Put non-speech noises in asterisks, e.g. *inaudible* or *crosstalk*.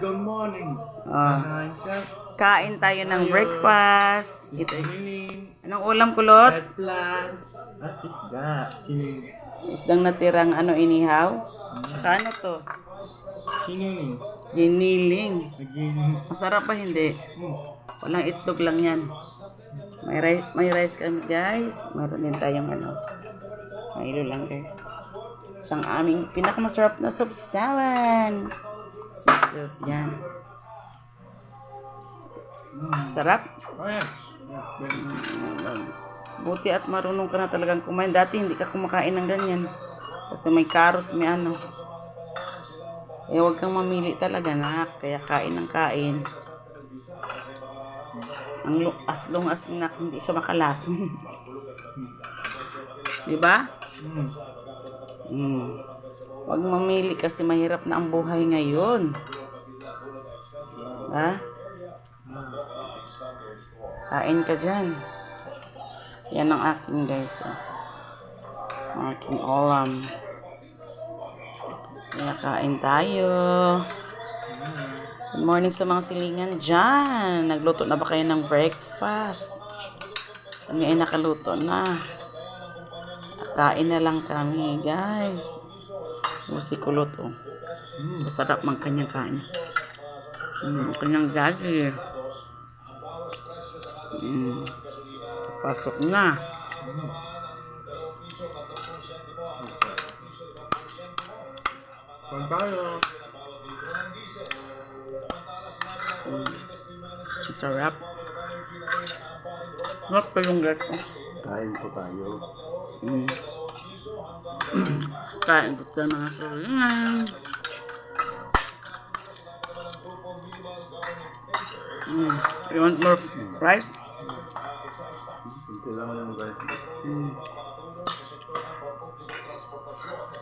Good morning. Ah. Kain ka. Kain tayo ng breakfast. Ito. Anong ulam kulot? Red plant. At isda. Isdang natirang ano inihaw. Saka ano to? Giniling. Nagining. Masarap pa hindi? Hmm. Walang itlog lang yan. May rice, may rice kami guys. Meron din tayong ano. Milo lang guys. Isang aming pinakamasarap na sapsawan. Sweet sauce yan. Sarap. Oh yes. Buti at marunong ka na talagang kumain. Dati hindi ka kumakain ng ganyan. Kasi may carrots, may ano. Kaya huwag kang mamili talaga, nak. Kaya kain ng kain. Ang as long as nak, hindi siya makalason. *laughs* Di ba? Hmm. Huwag mamili kasi mahirap na ang buhay ngayon. Ha? Kain ka dyan. Yan ang aking guys. Oh. Aking ulam. Kaya kain tayo. Good morning sa mga silingan dyan. Nagluto na ba kayo ng breakfast? Kami ay nakaluto na. Kain na lang kami, guys. O, si Kulot, oh. Masarap mang kanyang kain. Mm, kanyang gagi. Mm. Pasok na. Tayo. Masarap. Sarap pa yung guys, oh. Kain po tayo. Mm. Kain ko sa mga silingan. Mm. You want more f- rice? Kunti lang yung guys. Mm.